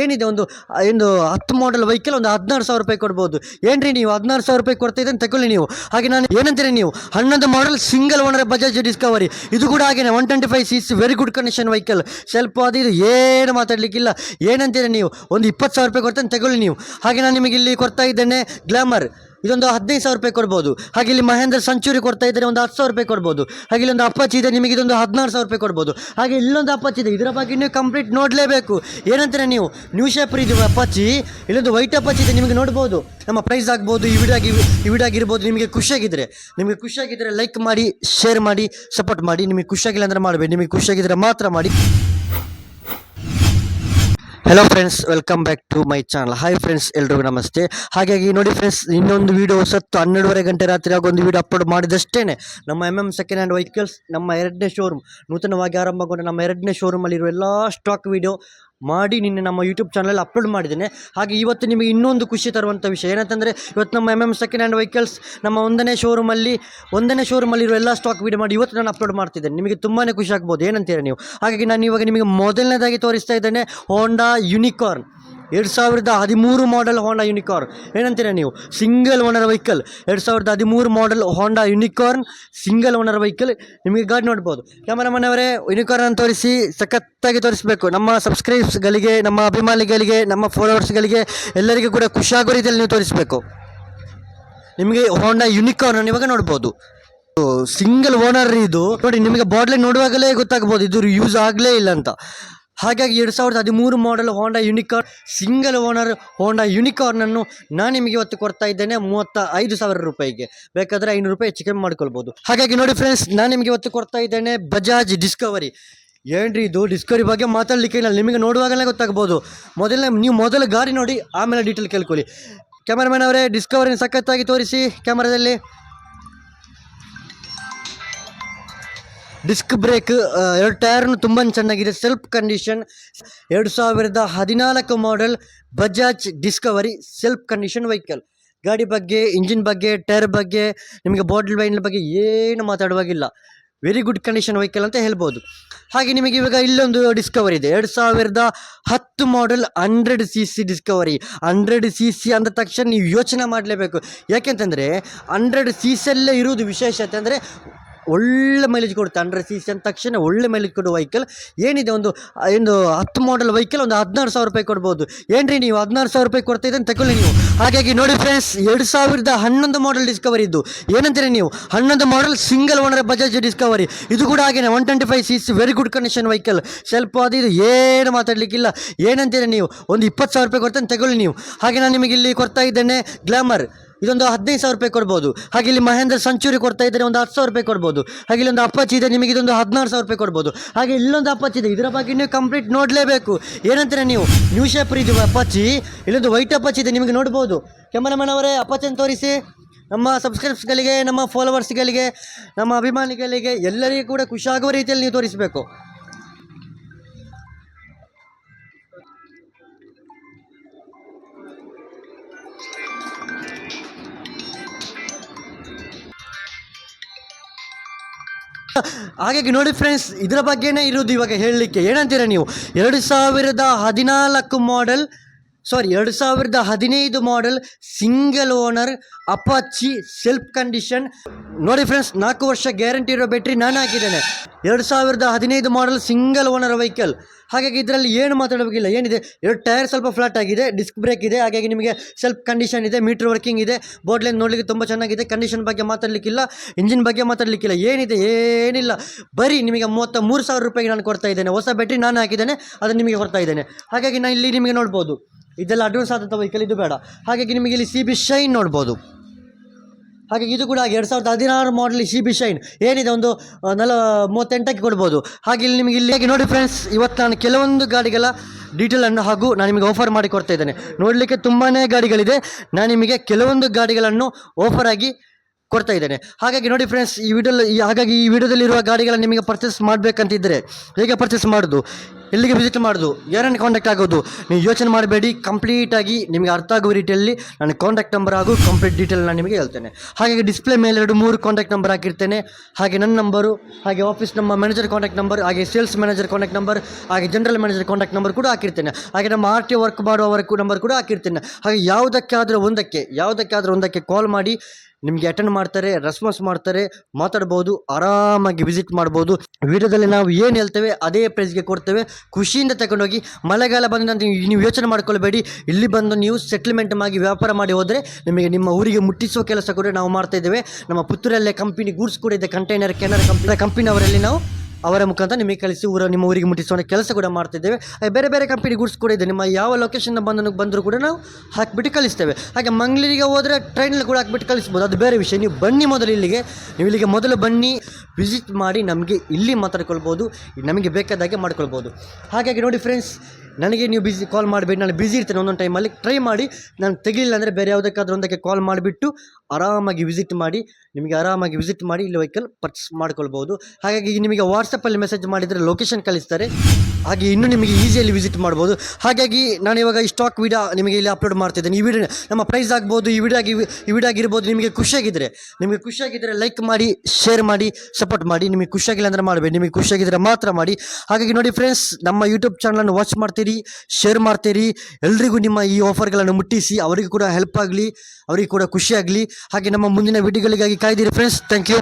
ಏನಿದೆ ಒಂದು ಒಂದು ಹತ್ತು ಮಾಡಲ್ ವೆಹಿಕಲ್ ಒಂದು ಹದಿನಾರು ಸಾವಿರ ರೂಪಾಯಿ ಕೊಡ್ಬೋದು. ಏನ್ರಿ ನೀವು ಹದಿನಾರು ಸಾವಿರ ರೂಪಾಯಿ ಕೊಡ್ತಾ ಅಂತ ತಗೊಳ್ಳಿ ನೀವು. ಹಾಗೆ ನಾನು ಏನಂತೀರಿ ನೀವು? ಹನ್ನೊಂದು model single owner Bajaj Discovery ಇದು ಕೂಡ ಹಾಗೆ one twenty five C C very good condition vehicle ಸ್ವಲ್ಪ ಅದು ಇದು ಏನು ಮಾತಾಡಲಿಕ್ಕಿಲ್ಲ. ಏನಂತೀರಿ ನೀವು? ಒಂದು ಇಪ್ಪತ್ತು ಸಾವಿರ ರೂಪಾಯಿ ಕೊಡ್ತೇನೆ ತಗೊಳ್ಳಿ ನೀವು. ಹಾಗೆ ನಾನು ನಿಮಗೆ ಇಲ್ಲಿ ಕೊಡ್ತಾ ಇದ್ದೇನೆ ಗ್ಲಾಮರ್ ಇದೊಂದು ಹದಿನೈದು ಸಾವಿರ ರೂಪಾಯಿ ಕೊಡ್ಬೋದು. ಹಾಗೆ ಇಲ್ಲಿ ಮಹೇಂದ್ರ ಸಂಚೂರಿ ಕೊಡ್ತಾ ಇದ್ದರೆ, ಒಂದು ಹತ್ತು ಸಾವಿರ ರೂಪಾಯಿ ಕೊಡ್ಬೋದು. ಹಾಗೆ ಇಲ್ಲೊಂದು ಅಪ್ಪಾಜಿ ಇದೆ, ನಿಮಗೆ ಇದೊಂದು ಹದಿನಾರು ಸಾವಿರ ರೂಪಾಯಿ ಕೊಡ್ಬೋದು. ಹಾಗೆ ಇಲ್ಲೊಂದು ಅಪ್ಪಾಜಿ ಇದೆ, ಇದರ ಬಗ್ಗೆ ನೀವು ಕಂಪ್ಲೀಟ್ ನೋಡಲೇಬೇಕು. ಏನಂತಾರೆ ನೀವು? ನ್ಯೂ ಶೇಪರ್ ಇದು ಅಪ್ಪಾಜಿ, ಇಲ್ಲೊಂದು ವೈಟ್ ಅಪ್ಪಾಜಿ ಇದೆ, ನಿಮಗೆ ನೋಡ್ಬೋದು. ನಮ್ಮ ಪ್ರೈಸ್ ಆಗ್ಬೋದು, ಈ ವಿಡಿಯೋ ಈ ನಿಮಗೆ ಖುಷಿಯಾಗಿದ್ದರೆ ನಿಮಗೆ ಖುಷಿಯಾಗಿದ್ದರೆ ಲೈಕ್ ಮಾಡಿ ಶೇರ್ ಮಾಡಿ ಸಪೋರ್ಟ್ ಮಾಡಿ, ನಿಮಗೆ ಖುಷಿಯಾಗಿಲ್ಲ ಅಂದರೆ ಮಾಡಬೇಡಿ, ನಿಮಗೆ ಖುಷಿಯಾಗಿದ್ದರೆ ಮಾತ್ರ ಮಾಡಿ. Hello friends welcome back to my channel hi friends ಎಲ್ರಿಗೂ ನಮಸ್ತೆ. ಹಾಗಾಗಿ ನೋಡಿ ಫ್ರೆಂಡ್ಸ್ ಇನ್ನೊಂದು ವಿಡಿಯೋ ಸತ್ತು ಹನ್ನೆರಡುವರೆ ಗಂಟೆ ರಾತ್ರಿ ಒಂದು ವಿಡಿಯೋ ಅಪ್ಲೋಡ್ ಮಾಡಿದಷ್ಟೇ ನಮ್ಮ M M second hand vehicles ನಮ್ಮ ಎರಡನೇ ಶೋರೂಮ್ ನೂತನವಾಗಿ ಆರಂಭಗೊಂಡ ನಮ್ಮ ಎರಡನೇ ಶೋರೂಮಲ್ಲಿರುವ ಎಲ್ಲ ಸ್ಟಾಕ್ ವಿಡಿಯೋ ಮಾಡಿ ನಿನ್ನೆ ನಮ್ಮ ಯೂಟ್ಯೂಬ್ ಚಾನಲಲ್ಲಿ ಅಪ್ಲೋಡ್ ಮಾಡಿದ್ದೇನೆ. ಹಾಗೆ ಇವತ್ತು ನಿಮಗೆ ಇನ್ನೊಂದು ಖುಷಿ ತರುವಂಥ ವಿಷಯ. ಏನಂತಂದರೆ, ಇವತ್ತು ನಮ್ಮ M M second hand vehicles ನಮ್ಮ ಒಂದನೇ ಶೋರೂಮಲ್ಲಿ ಒಂದನೇ ಶೋರೂಮಲ್ಲಿರೋ ಎಲ್ಲ ಸ್ಟಾಕ್ ವೀಡಿಯೋ ಮಾಡಿ ಇವತ್ತು ನಾನು ಅಪ್ಲೋಡ್ ಮಾಡ್ತಿದ್ದೇನೆ. ನಿಮಗೆ ತುಂಬಾ ಖುಷಿ ಆಗ್ಬೋದು. ಏನಂತೀರ ನೀವು? ಹಾಗಾಗಿ ನಾನು ಇವಾಗ ನಿಮಗೆ ಮೊದಲನೇದಾಗಿ ತೋರಿಸ್ತಾ ಇದ್ದೇನೆ ಹೋಂಡಾ ಯುನಿಕಾರ್ನ್ ಎರಡು ಸಾವಿರದ ಹದಿಮೂರು ಮಾಡೆಲ್ ಹೋಂಡಾ ಯುನಿಕಾರ್ನ್ ಏನಂತೀರ ನೀವು? ಸಿಂಗಲ್ ಓನರ್ ವೆಹಿಕಲ್ ಎರಡು ಸಾವಿರದ ಹದಿಮೂರು model Honda Unicorn single owner vehicle ನಿಮಗೆ ಗಾಡಿ ನೋಡ್ಬೋದು. ಕ್ಯಾಮರಾಮನ್ ಅವರೇ ಯುನಿಕಾರ್ನ್ ತೋರಿಸಿ, ಸಖತ್ತಾಗಿ ತೋರಿಸಬೇಕು. ನಮ್ಮ ಸಬ್ಸ್ಕ್ರೈಬ್ಸ್ಗಳಿಗೆ ನಮ್ಮ ಅಭಿಮಾನಿಗಳಿಗೆ, ನಮ್ಮ ಫಾಲೋವರ್ಸ್ಗಳಿಗೆ ಎಲ್ಲರಿಗೂ ಕೂಡ ಖುಷಿಯಾಗೋ ರೀತಿಯಲ್ಲಿ ನೀವು ತೋರಿಸಬೇಕು. ನಿಮಗೆ ಹೋಂಡಾ ಯುನಿಕಾರ್ನ್ ಇವಾಗ ನೋಡ್ಬೋದು. ಸಿಂಗಲ್ ಓನರ್ ಇದು. ನೋಡಿ, ನಿಮಗೆ ಬಾಟ್ಲಿ ನೋಡುವಾಗಲೇ ಗೊತ್ತಾಗ್ಬೋದು. ಇದು ಯೂಸ್ ಆಗಲೇ ಇಲ್ಲ ಅಂತ. ಹಾಗಾಗಿ ಎರಡು ಸಾವಿರದ ಹದಿಮೂರು model Honda Unicorn single owner Honda ಯುನಿಕಾರ್ನನ್ನು ನಾನು ನಿಮಗೆ ಇವತ್ತು ಕೊಡ್ತಾ ಇದ್ದೇನೆ ಮೂವತ್ತ ಐದು ಸಾವಿರ ರೂಪಾಯಿಗೆ. ಬೇಕಾದರೆ ಐನೂರು ರೂಪಾಯಿ ಕಮ್ಮಿ ಮಾಡ್ಕೊಳ್ಬೋದು. ಹಾಗಾಗಿ ನೋಡಿ ಫ್ರೆಂಡ್ಸ್ ನಾನು ನಿಮಗೆ ಇವತ್ತು ಕೊಡ್ತಾ ಇದ್ದೇನೆ ಬಜಾಜ್ ಡಿಸ್ಕವರಿ ಏನ್ರಿ ಇದು? ಡಿಸ್ಕವರಿ ಬಗ್ಗೆ ಮಾತಾಡಲಿಕ್ಕೆ ಇಲ್ಲ. ನಿಮಗೆ ನೋಡುವಾಗಲೇ ಗೊತ್ತಾಗ್ಬೋದು. ಮೊದಲನೇ ನೀವು ಮೊದಲು ಗಾಡಿ ನೋಡಿ, ಆಮೇಲೆ ಡೀಟೇಲ್ ಕೇಳ್ಕೊಳ್ಳಿ. ಕ್ಯಾಮರಾಮನ್ ಅವರೇ ಡಿಸ್ಕವರಿನ ಸಖತ್ತಾಗಿ ತೋರಿಸಿ ಕ್ಯಾಮರಾದಲ್ಲಿ ಡಿಸ್ಕ್ ಬ್ರೇಕ್ ಎರಡು ಟೈರ್ನು ತುಂಬ ಚೆನ್ನಾಗಿದೆ. ಸೆಲ್ಫ್ ಕಂಡೀಷನ್, ಎರಡು ಸಾವಿರದ ಹದಿನಾಲ್ಕು model Bajaj Discovery self condition vehicle. ಗಾಡಿ ಬಗ್ಗೆ, ಇಂಜಿನ್ ಬಗ್ಗೆ, ಟೈರ್ ಬಗ್ಗೆ, ನಿಮಗೆ ಬಾಟಲ್ ವೈನ್ ಬಗ್ಗೆ ಏನು ಮಾತಾಡುವಾಗಿಲ್ಲ. ವೆರಿ ಗುಡ್ ಕಂಡೀಷನ್ ವೆಹಿಕಲ್ ಅಂತ ಹೇಳ್ಬೋದು. ಹಾಗೆ ನಿಮಗೆ ಇವಾಗ ಇಲ್ಲೊಂದು ಡಿಸ್ಕವರಿ ಇದೆ. ಎರಡು ಸಾವಿರದ ಹತ್ತು model hundred C C Discovery hundred C C ಅಂದ ತಕ್ಷಣ ನೀವು ಯೋಚನೆ ಮಾಡಲೇಬೇಕು. ಯಾಕೆಂತಂದರೆ, ಹಂಡ್ರೆಡ್ ಸಿ ಸಿಯಲ್ಲೇ ಇರುವುದು ವಿಶೇಷತೆ. ಅಂದರೆ ಒಳ್ಳೆ ಮೈಲೇಜ್ ಕೊಡುತ್ತೆ. ಹಂಡ್ರೆಡ್ ಸಿ ಸಿ ಅಂದ ತಕ್ಷಣ ಒಳ್ಳೆ ಮೈಲೇಜ್ ಕೊಡುವ ವೆಹಿಕಲ್ ಏನಿದೆ ಒಂದು ಒಂದು ಹತ್ತು ಮಾಡೆಲ್ ವೆಹಿಕಲ್ ಒಂದು ಹದಿನಾರು ಸಾವಿರ ರೂಪಾಯಿ ಕೊಡ್ಬೋದು. ಏನ್ರಿ ನೀವು ಹದಿನಾರು ಸಾವಿರ ರೂಪಾಯಿ ಕೊಡ್ತಾ ಇದ್ದಂತ ತಗೊಳ್ಳಿ ನೀವು. ಹಾಗಾಗಿ ನೋಡಿ ಫ್ರೆಂಡ್ಸ್ ಎರಡು ಸಾವಿರದ ಹನ್ನೊಂದು ಮಾಡೆಲ್ ಡಿಸ್ಕವರಿ ಇದ್ದು. ಏನಂತೀರಿ ನೀವು? ಹನ್ನೊಂದು model single owner Bajaj Discovery ಇದು ಕೂಡ ಹಾಗೆ one twenty five C C very good condition vehicle ಸ್ವಲ್ಪ ಅದು ಇದು ಏನು ಮಾತಾಡಲಿಕ್ಕಿಲ್ಲ. ಏನಂತೀರಿ ನೀವು? ಒಂದು ಇಪ್ಪತ್ತು ಸಾವಿರ ರೂಪಾಯಿ ಕೊಡ್ತಾನೆ ತಗೊಳ್ಳಿ ನೀವು. ಹಾಗೆ ನಾನು ನಿಮಗೆ ಇಲ್ಲಿ ಕೊಡ್ತಾ ಇದ್ದೇನೆ ಗ್ಲಾಮರ್ ಇದೊಂದು ಹದಿನೈದು ಸಾವಿರ ರೂಪಾಯಿ ಕೊಡ್ಬೋದು. ಹಾಗೆ ಇಲ್ಲಿ ಮಹೇಂದ್ರ ಸೆಂಚುರಿ ಕೊಡ್ತಾ ಇದ್ದರೆ, ಒಂದು ಹತ್ತು ಸಾವಿರ ರೂಪಾಯಿ ಕೊಡ್ಬೋದು. ಹಾಗೆ ಇಲ್ಲೊಂದು ಅಪ್ಪಚ್ಚಿ ಇದೆ, ನಿಮಗೆ ಇದೊಂದು ಹದಿನಾರು ಸಾವಿರ ರೂಪಾಯಿ ಕೊಡ್ಬೋದು. ಹಾಗೆ ಇಲ್ಲೊಂದು ಅಪ್ಪಚ್ಚಿ ಇದೆ, ಇದರ ಬಗ್ಗೆ ನೀವು ಕಂಪ್ಲೀಟ್ ನೋಡಲೇಬೇಕು. ಏನಂತಾರೆ ನೀವು? ನ್ಯೂ ಶೇಪರ್ ಇದು ಅಪ್ಪಚ್ಚಿ ಇಲ್ಲೊಂದು ವೈಟ್ ಅಪ್ಪಚ್ಚಿ ಇದೆ, ನಿಮಗೆ ನೋಡ್ಬೋದು. ಕ್ಯಾಮರಾಮನ್ ಅವರೇ ಅಪ್ಪಚ್ಚಿನ ತೋರಿಸಿ. ನಮ್ಮ ಸಬ್ಸ್ಕ್ರೈಬ್ಸ್ಗಳಿಗೆ ನಮ್ಮ ಫಾಲೋವರ್ಸ್ಗಳಿಗೆ ನಮ್ಮ ಅಭಿಮಾನಿಗಳಿಗೆ ಎಲ್ಲರಿಗೂ ಕೂಡ ಖುಷಿಯಾಗುವ ರೀತಿಯಲ್ಲಿ ನೀವು ತೋರಿಸಬೇಕು. ಹಾಗಾಗಿ ನೋಡಿ ಫ್ರೆಂಡ್ಸ್ ಇದರ ಬಗ್ಗೆನೇ ಇರೋದು ಇವಾಗ ಹೇಳಲಿಕ್ಕೆ ಏನಂತೀರ ನೀವು? ಎರಡು ಸಾವಿರದ ಹದಿನಾಲ್ಕು ಮಾಡೆಲ್ ಸಾರಿ ಎರಡು ಸಾವಿರದ ಹದಿನೈದು model single owner Apache self condition ನೋಡಿ ಫ್ರೆಂಡ್ಸ್ ನಾಲ್ಕು ವರ್ಷ ಗ್ಯಾರಂಟಿ ಇರೋ ಬ್ಯಾಟ್ರಿ ನಾನು ಹಾಕಿದ್ದೇನೆ ಎರಡು ಸಾವಿರದ ಹದಿನೈದು ಮಾಡೆಲ್ ಸಿಂಗಲ್ ಓನರ್ ವೆಹಿಕಲ್ ಹಾಗಾಗಿ ಇದರಲ್ಲಿ ಏನು ಮಾತಾಡಬೇಕಿಲ್ಲ ಏನಿದೆ? ಎರಡು ಟೈರ್ ಸ್ವಲ್ಪ ಫ್ಲಾಟ್ ಆಗಿದೆ ಡಿಸ್ಕ್ ಬ್ರೇಕ್ ಇದೆ, ಹಾಗಾಗಿ ನಿಮಗೆ ಸೆಲ್ಫ್ ಕಂಡೀಷನ್ ಇದೆ ಮೀಟರ್ ವರ್ಕಿಂಗ್ ಇದೆ ಬೋರ್ಡ್ಲೈನ್ ನೋಡಲಿಕ್ಕೆ ತುಂಬ ಚೆನ್ನಾಗಿದೆ ಕಂಡೀಷನ್ ಬಗ್ಗೆ ಮಾತಾಡಲಿಕ್ಕಿಲ್ಲ ಇಂಜಿನ್ ಬಗ್ಗೆ ಮಾತಾಡಲಿಕ್ಕಿಲ್ಲ, ಏನಿದೆ? ಏನಿಲ್ಲ. ಬರೀ ನಿಮಗೆ ಮೂವತ್ತ ಮೂರು ಸಾವಿರ ರೂಪಾಯಿಗೆ ನಾನು ಕೊಡ್ತಾ ಇದ್ದೇನೆ, ಹೊಸ ಬ್ಯಾಟ್ರಿ ನಾನು ಹಾಕಿದ್ದೇನೆ, ಅದನ್ನು ನಿಮಗೆ ಕೊಡ್ತಾ ಇದ್ದೇನೆ. ಹಾಗಾಗಿ ನಾನು ಇಲ್ಲಿ ನಿಮಗೆ ನೋಡ್ಬೋದು. ಇದೆಲ್ಲ ಅಡ್ವಾನ್ಸ್ ಆದಂಥ ವೆಹಿಕಲ್ ಇದು ಬೇಡ. ಹಾಗಾಗಿ ನಿಮಗೆ ಇಲ್ಲಿ ಸಿ ಬಿ ಶೈನ್ ನೋಡ್ಬೋದು. ಹಾಗಾಗಿ ಇದು ಕೂಡ ಹಾಗೆ ಎರಡು ಸಾವಿರದ ಹದಿನಾರು ಮಾಡಲ್ ಸಿ ಬಿ ಶೈನ್ ಏನಿದೆ ಒಂದು ನಲ, ಮೂವತ್ತೆಂಟಕ್ಕೆ ಕೊಡ್ಬೋದು. ಹಾಗೆ ಇಲ್ಲಿ ನಿಮಗೆ ಇಲ್ಲಿ ನೋಡಿ ಫ್ರೆಂಡ್ಸ್ ಇವತ್ತು ನಾನು ಕೆಲವೊಂದು ಗಾಡಿಗಳ ಡೀಟೇಲನ್ನು ಹಾಗೂ ನಾನು ನಿಮಗೆ ಆಫರ್ ಮಾಡಿ ಕೊಡ್ತಾ ಇದ್ದೇನೆ. ನೋಡಲಿಕ್ಕೆ ತುಂಬಾ ಗಾಡಿಗಳಿದೆ. ನಾನು ನಿಮಗೆ ಕೆಲವೊಂದು ಗಾಡಿಗಳನ್ನು ಆಫರ್ ಆಗಿ ಕೊಡ್ತಾ ಇದ್ದೇನೆ. ಹಾಗಾಗಿ ನೋಡಿ ಫ್ರೆಂಡ್ಸ್ ಈ ವಿಡಿಯೋ ಹಾಗಾಗಿ ಈ ವಿಡಿಯೋದಲ್ಲಿರುವ ಗಾಡಿಗಳನ್ನು ನಿಮಗೆ ಪರ್ಚೇಸ್ ಮಾಡಬೇಕಂತಿದ್ದರೆ ಹೇಗೆ ಪರ್ಚೇಸ್ ಮಾಡೋದು? ಎಲ್ಲಿಗೆ ವಿಸಿಟ್ ಮಾಡೋದು? ಯಾರನ್ನು ಕಾಂಟ್ಯಾಕ್ಟ್ ಆಗೋದು? ನೀವು ಯೋಚನೆ ಮಾಡಬೇಡಿ. ಕಂಪ್ಲೀಟಾಗಿ ನಿಮಗೆ ಅರ್ಥ ಆಗುವ ರೀತಿಯಲ್ಲಿ ನಾನು ಕಾಂಟ್ಯಾಕ್ಟ್ ನಂಬರ್ ಹಾಗೂ ಕಂಪ್ಲೀಟ್ ಡೀಟೇಲ್ ನಾನು ನಿಮಗೆ ಹೇಳ್ತೇನೆ. ಹಾಗಾಗಿ ಡಿಸ್ಪ್ಲೇ ಮೇಲೆ ಎರಡು ಮೂರು ಕಾಂಟ್ಯಾಕ್ಟ್ ನಂಬರ್ ಹಾಕಿರ್ತೇನೆ. ಹಾಗೆ ನನ್ನ ನಂಬರು ಹಾಗೆ ಆಫೀಸ್ ನಮ್ಮ ಮ್ಯಾನೇಜರ್ ಕಾಂಟ್ಯಾಕ್ಟ್ ನಂಬರ್ ಹಾಗೆ ಸೇಲ್ಸ್ ಮ್ಯಾನೇಜರ್ ಕಾಂಟ್ಯಾಕ್ಟ್ ನಂಬರ್ ಹಾಗೆ ಜನರಲ್ ಮ್ಯಾನೇಜರ್ ಕಾಂಟ್ಯಾಕ್ಟ್ ನಂಬರ್ ಕೂಡ ಹಾಕಿರ್ತೇನೆ. ಹಾಗೆ ನಮ್ಮ ಆರ್ ಟಿ ವರ್ಕ್ ಮಾಡುವವರ ನಂಬರ್ ಕೂಡ ಹಾಕಿರ್ತೇನೆ. ಹಾಗೆ ಯಾವುದಕ್ಕಾದರೂ ಒಂದಕ್ಕೆ ಯಾವುದಕ್ಕಾದರೂ ಒಂದಕ್ಕೆ ಕಾಲ್ ಮಾಡಿ ನಿಮಗೆ ಅಟೆಂಡ್ ಮಾಡ್ತಾರೆ ರೆಸ್ಪಾನ್ಸ್ ಮಾಡ್ತಾರೆ, ಮಾತಾಡ್ಬೋದು, ಆರಾಮಾಗಿ ವಿಸಿಟ್ ಮಾಡ್ಬೋದು. ವಿಡಿಯೋದಲ್ಲಿ ನಾವು ಏನು ಹೇಳ್ತೇವೆ, ಅದೇ ಪ್ರೈಸ್ಗೆ ಕೊಡ್ತೇವೆ. ಖುಷಿಯಿಂದ ತಗೊಂಡೋಗಿ, ಮಳೆಗಾಲ ಬಂದಂತ ನೀವು ಯೋಚನೆ ಮಾಡ್ಕೊಳ್ಬೇಡಿ. ಇಲ್ಲಿ ಬಂದು ನೀವು ಸೆಟ್ಲ್ಮೆಂಟ್ ಆಗಿ ವ್ಯಾಪಾರ ಮಾಡಿ ಹೋದರೆ ನಿಮಗೆ ನಿಮ್ಮ ಊರಿಗೆ ಮುಟ್ಟಿಸುವ ಕೆಲಸ ಕೂಡ ನಾವು ಮಾಡ್ತಾ ಇದ್ದೇವೆ. ನಮ್ಮ ಪುತ್ತೂರಲ್ಲೇ ಕಂಪನಿ ಗೂಡ್ಸ್ ಕೂಡ ಇದೆ ಕಂಟೈನರ್ ಕೆನರ್ ಕಂಪನಿ ಅವರಲ್ಲಿ ನಾವು ಅವರ ಮುಖಾಂತರ ನಿಮಗೆ ಕಳಿಸಿ ಊರ ನಿಮ್ಮ ಊರಿಗೆ ಮುಟ್ಟಿಸುವ ಕೆಲಸ ಕೂಡ ಮಾಡ್ತಿದ್ದೇವೆ. ಬೇರೆ ಬೇರೆ ಕಂಪನಿ ಗೂಡ್ಸ್ ಕೂಡ ಇದೆ. ನಿಮ್ಮ ಯಾವ ಲೊಕೇಶನ್ ಬಂದ ಬಂದರೂ ಕೂಡ ನಾವು ಹಾಕಿಬಿಟ್ಟು ಕಳಿಸ್ತೇವೆ. ಹಾಗೆ ಮಂಗಳೂರಿಗೆ ಹೋದರೆ ಟ್ರೈನಲ್ಲಿ ಕೂಡ ಹಾಕಿಬಿಟ್ಟು ಕಳಿಸ್ಬೋದು. ಅದು ಬೇರೆ ವಿಷಯ. ನೀವು ಬನ್ನಿ ಮೊದಲು ಇಲ್ಲಿಗೆ. ನೀವು ಇಲ್ಲಿಗೆ ಮೊದಲು ಬನ್ನಿ. ವಿಸಿಟ್ ಮಾಡಿ ನಮಗೆ ಇಲ್ಲಿ ಮಾತಾಡ್ಕೊಳ್ಬೋದು. ನಮಗೆ ಬೇಕಾದಾಗೆ ಮಾಡ್ಕೊಳ್ಬೋದು. ಹಾಗಾಗಿ ನೋಡಿ ಫ್ರೆಂಡ್ಸ್ ನನಗೆ ನೀವು ಬಿಸಿ ಕಾಲ್ ಮಾಡಬೇಡಿ. ನಾನು ಬ್ಯುಸಿ ಇರ್ತೇನೆ ಒಂದೊಂದು ಟೈಮಲ್ಲಿ ಟ್ರೈ ಮಾಡಿ. ನಾನು ತೆಗಿಲಿಲ್ಲ ಅಂದರೆ ಬೇರೆ ಯಾವುದಕ್ಕಾದ್ರೂ ಒಂದಕ್ಕೆ ಕಾಲ್ ಮಾಡಿಬಿಟ್ಟು ಆರಾಮಾಗಿ ವಿಸಿಟ್ ಮಾಡಿ. ನಿಮಗೆ ಆರಾಮಾಗಿ ವಿಸಿಟ್ ಮಾಡಿ, ಇಲ್ಲಿ ವೆಹಿಕಲ್ ಪರ್ಚೇಸ್ ಮಾಡ್ಕೊಳ್ಬೋದು ಹಾಗಾಗಿ ನಿಮಗೆ ವಾಟ್ಸಪ್ಪಲ್ಲಿ ಮೆಸೇಜ್ ಮಾಡಿದರೆ ಲೊಕೇಶನ್ ಕಳಿಸ್ತಾರೆ. ಹಾಗೆ ಇನ್ನೂ ನಿಮಗೆ ಈಸಿಯಲ್ಲಿ ವಿಸಿಟ್ ಮಾಡ್ಬೋದು. ಹಾಗಾಗಿ ನಾನು ಇವಾಗ ಈ ಸ್ಟಾಕ್ ವಿಡಿಯೋ ನಿಮಗೆ ಇಲ್ಲಿ ಅಪ್ಲೋಡ್ ಮಾಡ್ತಿದ್ದೇನೆ. ಈ ವಿಡಿಯೋ ನಮ್ಮ ಪ್ರೈಸ್ ಆಗ್ಬೋದು, ಈ ವಿಡಿಯೋ ಆಗಿ, ಈ ವಿಡಿಯೋ ಆಗಿರ್ಬೋದು, ನಿಮಗೆ ಖುಷಿಯಾಗಿದ್ದರೆ ನಿಮಗೆ ಖುಷಿಯಾಗಿದ್ದರೆ ಲೈಕ್ ಮಾಡಿ ಶೇರ್ ಮಾಡಿ ಸಪೋರ್ಟ್ ಮಾಡಿ, ನಿಮಗೆ ಖುಷಿಯಾಗಿಲ್ಲ ಅಂದರೆ ಮಾಡಬೇಡಿ. ನಿಮಗೆ ಖುಷಿಯಾಗಿದ್ದರೆ ಮಾತ್ರ ಮಾಡಿ. ಹಾಗಾಗಿ ನೋಡಿ ಫ್ರೆಂಡ್ಸ್ ನಮ್ಮ ಯೂಟ್ಯೂಬ್ ಚಾನಲನ್ನು ವಾಚ್ ಮಾಡ್ತೀರಿ ಶೇರ್ ಮಾಡ್ತೀರಿ. ಎಲ್ರಿಗೂ ನಿಮ್ಮ ಈ ಆಫರ್ಗಳನ್ನು ಮುಟ್ಟಿಸಿ, ಅವರಿಗೂ ಕೂಡ ಹೆಲ್ಪ್ ಆಗಲಿ, ಅವರಿಗೆ ಕೂಡ ಖುಷಿಯಾಗಲಿ ಹಾಗೆ ನಮ್ಮ ಮುಂದಿನ ವಿಡಿಯೋಗಳಿಗಾಗಿ ಕಾಯ್ದಿರಿ ಫ್ರೆಂಡ್ಸ್ ಥ್ಯಾಂಕ್ ಯು